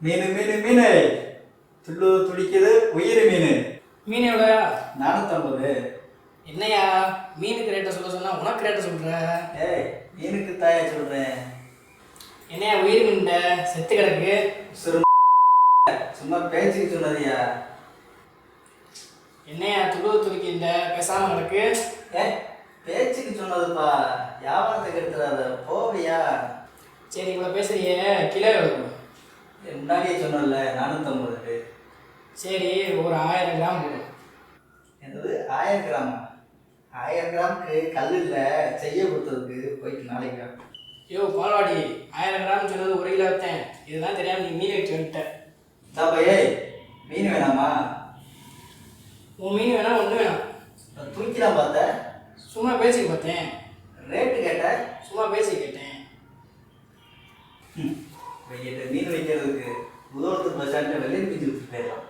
மீன் மீன் மீன். துள்ளு துடிக்குது. உயிர் மீன். மீன் எவ்வளோயா நானூற்றம்பது என்னையா? மீனுக்கு ரேட்டை சொல்ல சொன்னா உனக்கு ரேட்டை சொல்ற? ஏய் மீனுக்கு தாயா சொல்கிறேன் என்னையா உயிர் மீன்ட செத்து கிடக்கு. சிறு சும்மா பேச்சுக்கு சொன்னதுயா என்னையா துளு துருக்கின்ற பேசாம கிடக்கு. ஏ பேச்சுக்கு சொன்னதுப்பா வியாபாரத்தை கெடுத்துறாத. போவியா? சரி இவ்வளோ பேசுறியே. கிலோ எவ்வளவு? முன்னாடியே சொன்னல நானூற்றம்பது சரி ஒரு ஆயிரம் கிராம் போடும் என்னது ஆயிரம் கிராமா? ஆயிரம் கிராமுக்கு கல் இல்லை செய்ய கொடுத்ததுக்கு போயிட்டு நாளைக்கு வா. யோ பால்வாடி ஆயிரம் கிராம் சொன்னது ஒரு கிலோ விற்றேன் இதுதான் தெரியாம நீ மீன் வச்சு வந்துட்ட. இந்தாப்பா ஏய் மீன் வேணாமா? உன் மீன் வேணா ஒன்று வேணாம் தூக்கிலாம் பார்த்தேன் சும்மா பேசி பார்த்தேன். ரேட்டு கேட்ட? சும்மா பேசி கேட்டேன். வைக்கிட்ட மீன் வைக்கிறதுக்கு முதலத்து பஸ் ஸ்டாண்டில் வெள்ளை பிஞ்சு விட்டு போயிடலாம்.